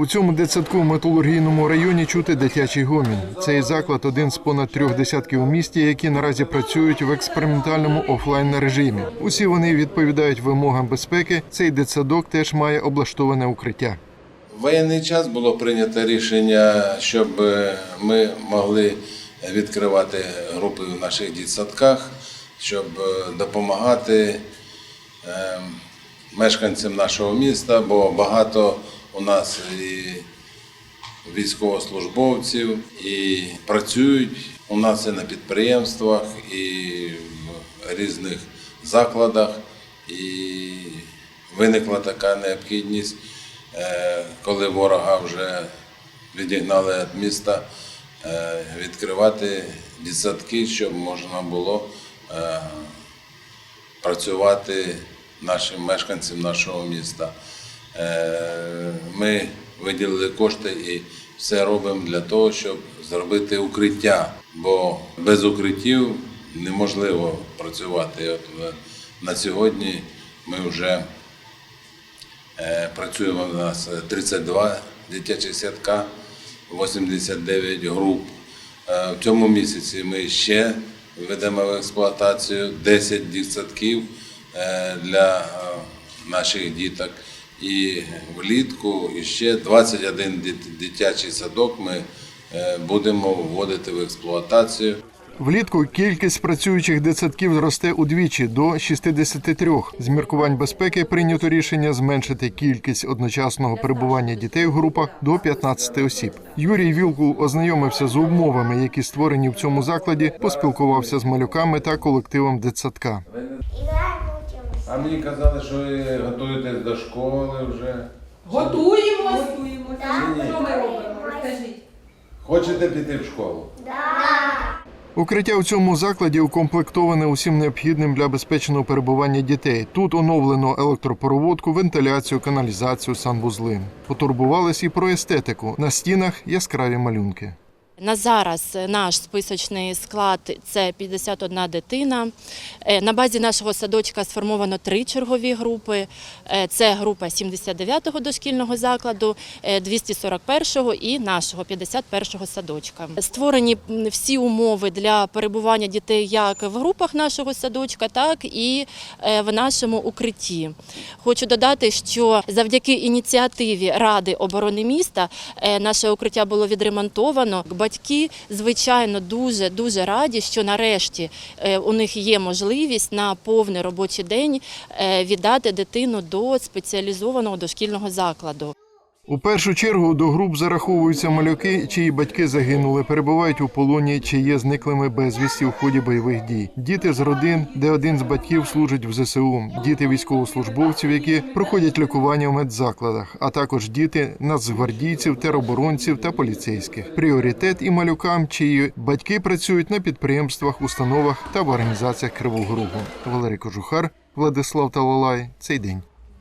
У цьому дитсадку в металургійному районі чути дитячий гомін. Цей заклад один з понад трьох десятків у місті, які наразі працюють в експериментальному офлайн режимі. Усі вони відповідають вимогам безпеки. Цей дитсадок теж має облаштоване укриття. В воєнний час було прийнято рішення, щоб е, ми могли відкривати групи в наших дітсадках, щоб е, допомагати е, мешканцям нашого міста, бо багато у нас і військовослужбовців і працюють у нас і на підприємствах, і в різних закладах. І виникла така необхідність, е, коли ворога вже відігнали від міста, е, відкривати дитсадки, щоб можна було е, працювати нашим мешканцям нашого міста. Е, Ми виділили кошти і все робимо для того, щоб зробити укриття, бо без укриттів неможливо працювати. От е, на сьогодні ми вже е, працюємо у нас 32 дитячих садка, 89 груп. В цьому місяці ми ще введемо в експлуатацію 10 дитсадків для наших діток. І влітку і ще 21 дит- дитячий садок ми е, будемо вводити в експлуатацію. Влітку кількість працюючих дитсадків зросте удвічі до 63. З міркувань безпеки прийнято рішення зменшити кількість одночасного перебування дітей в групах до 15 осіб. Юрій Вілкул ознайомився з умовами, які створені в цьому закладі, поспілкувався з малюками та колективом дитсадка. А мені казали, що ви готуєтесь до школи вже. Готуємось. Да. Що ми робимо? Розкажіть. Хочете піти в школу? Укриття у цьому закладі укомплектоване усім необхідним для безпечного перебування дітей. Тут оновлено електропроводку, вентиляцію, каналізацію, санвузли. Потурбувались і про естетику. На стінах яскраві малюнки. На зараз наш списочний склад це 51 дитина. Е, На базі нашого садочка сформовано три чергові групи. Е, Це група 79-го дошкільного закладу, е, 241-го і нашого 51-го садочка. Створені всі умови для перебування дітей як в групах нашого садочка, так і е, в нашому укритті. Хочу додати, що завдяки ініціативі Ради оборони міста е, наше укриття було відремонтовано. Батьки, звичайно, дуже дуже раді, що нарешті е, у них є можливість на повний робочий день е, віддати дитину до спеціалізованого дошкільного закладу. У першу чергу до груп зараховуються малюки, чиї батьки загинули, перебувають у полоні чи є зниклими безвісті в ході бойових дій. Діти з родин, де один з батьків служить в ЗСУ, діти військовослужбовців, які проходять лікування в медзакладах, а також діти нацгвардійців, тероборонців та поліцейських. Пріоритет і малюкам, чиї батьки працюють на підприємствах, установах та в організаціях Кривого Рогу. Валерій Кожухар, Владислав Талалай. Цей день.